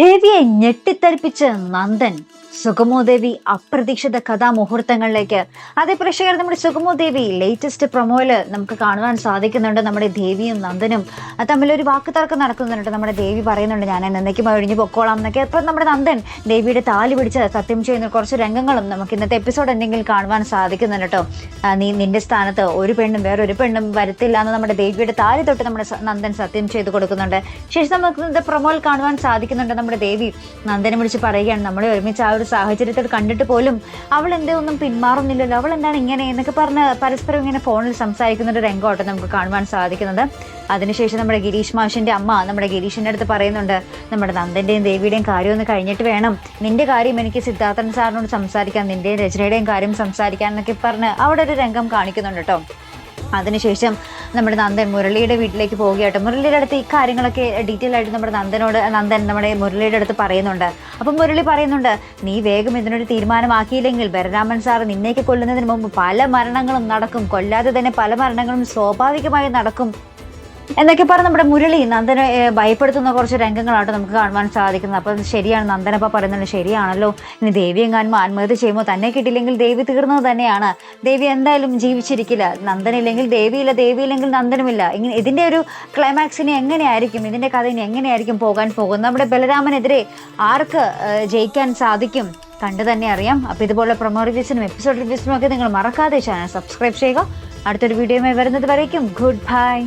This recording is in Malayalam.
ദേവിയെ ഞെട്ടിത്തരിപ്പിച്ച് നന്ദൻ സുഗമോദേവി അപ്രതീക്ഷിത കഥാമുഹൂർത്തങ്ങളിലേക്ക്. അതേ പ്രേക്ഷകർ നമ്മുടെ സുഗമോദേവി ലേറ്റസ്റ്റ് പ്രൊമോയിൽ നമുക്ക് കാണുവാൻ സാധിക്കുന്നുണ്ട് നമ്മുടെ ദേവിയും നന്ദനും. തമ്മിലൊരു വാക്ക് തർക്കം നടക്കുന്നുണ്ട്. നമ്മുടെ ദേവി പറയുന്നുണ്ട് ഞാൻ എന്നേക്കും ഒഴിഞ്ഞു പൊക്കോളാം എന്നൊക്കെ. അപ്പം നമ്മുടെ നന്ദൻ ദേവിയുടെ താലി പിടിച്ച് സത്യം ചെയ്യുന്ന കുറച്ച് രംഗങ്ങളും നമുക്ക് ഇന്നത്തെ എപ്പിസോഡ് എന്തെങ്കിലും കാണുവാൻ സാധിക്കുന്നുണ്ട് കേട്ടോ. നീ നിന്റെ സ്ഥാനത്ത് ഒരു പെണ്ണും വേറൊരു പെണ്ണും വരത്തില്ല എന്ന് നമ്മുടെ ദേവിയുടെ താലി തൊട്ട് നമ്മുടെ നന്ദൻ സത്യം ചെയ്ത് കൊടുക്കുന്നുണ്ട്. ശേഷം നമുക്ക് ഇന്നത്തെ പ്രൊമോയിൽ കാണുവാൻ സാധിക്കുന്നുണ്ട് നമ്മുടെ ദേവി. നന്ദനെ വിളിച്ച് പറയുകയാണ് നമ്മളെ ഒരുമിച്ച് ആ ഒരു സാഹചര്യത്തിൽ കണ്ടിട്ട് പോലും അവൾ എന്തേ ഒന്നും പിന്മാറുന്നില്ലല്ലോ. അവൾ എന്താണ് ഇങ്ങനെ എന്നൊക്കെ പറഞ്ഞ് പരസ്പരം ഇങ്ങനെ ഫോണിൽ സംസാരിക്കുന്ന ഒരു രംഗമാട്ടോ നമുക്ക് കാണുവാൻ സാധിക്കുന്നത് അതിനുശേഷം നമ്മുടെ ഗിരീഷ് മാഷിന്റെ അമ്മ നമ്മുടെ ഗിരീഷിന്റെ അടുത്ത് പറയുന്നുണ്ട് നമ്മുടെ നന്ദന്റെയും ദേവിയുടെയും കാര്യം ഒന്ന് കഴിഞ്ഞിട്ട് വേണം. നിന്റെ കാര്യം എനിക്ക് സിദ്ധാർത്ഥൻ സാറിനോട് സംസാരിക്കാം നിന്റെയും രചനയുടെയും കാര്യം സംസാരിക്കാൻ എന്നൊക്കെ പറഞ്ഞ് അവിടെ ഒരു രംഗം കാണിക്കുന്നുണ്ട് കേട്ടോ അതിനുശേഷം നമ്മുടെ നന്ദൻ മുരളിയുടെ വീട്ടിലേക്ക് പോവുകയായിട്ട് മുരളിയുടെ അടുത്ത് ഈ കാര്യങ്ങളൊക്കെ ഡീറ്റെയിൽ ആയിട്ട് നമ്മുടെ നന്ദനോട് നന്ദൻ നമ്മുടെ മുരളിയുടെ അടുത്ത് പറയുന്നുണ്ട്. അപ്പം മുരളി പറയുന്നുണ്ട് നീ വേഗം ഇതിനൊരു തീരുമാനമാക്കിയില്ലെങ്കിൽ ബലരാമൻ സാർ നിന്നേക്ക് കൊല്ലുന്നതിന് മുമ്പ് പല മരണങ്ങളും നടക്കും. കൊല്ലാതെ തന്നെ പല മരണങ്ങളും സ്വാഭാവികമായി നടക്കും. എന്നൊക്കെ പറഞ്ഞ് നമ്മുടെ മുരളി നന്ദനെ ഭയപ്പെടുത്തുന്ന കുറച്ച് രംഗങ്ങളാട്ടോ നമുക്ക് കാണുവാൻ സാധിക്കുന്നത്. അപ്പോൾ ശരിയാണ്. നന്ദനപ്പ പറയുന്നത് ശരിയാണല്ലോ. ഇനി ദേവി എങ്ങാനും ആത്മഹത്യ ചെയ്യുമ്പോൾ തന്നെ കിട്ടിയില്ലെങ്കിൽ ദേവി തീർന്നത് തന്നെയാണ്. ദേവി എന്തായാലും ജീവിച്ചിരിക്കില്ല. നന്ദനില്ലെങ്കിൽ ദേവിയില്ല ദേവിയില്ലെങ്കിൽ നന്ദനുമില്ല. ഇങ്ങനെ ഇതിന്റെ ഒരു ക്ലൈമാക്സിന് എങ്ങനെയായിരിക്കും? ഇതിന്റെ കഥ ഇനി എങ്ങനെയായിരിക്കും പോകാൻ പോകുന്നത്? നമ്മുടെ ബലരാമനെതിരെ ആർക്ക് ജയിക്കാൻ സാധിക്കും? കണ്ടു തന്നെ അറിയാം. അപ്പോൾ ഇതുപോലെ പ്രൊമോ റിവ്യൂസിനും എപ്പിസോഡ് റിവ്യൂസിനും ഒക്കെ നിങ്ങൾ മറക്കാതെ ചാനൽ സബ്സ്ക്രൈബ് ചെയ്യുക. അടുത്തൊരു വീഡിയോയുമായി വരുന്നത് വരയ്ക്കും ഗുഡ് ബൈ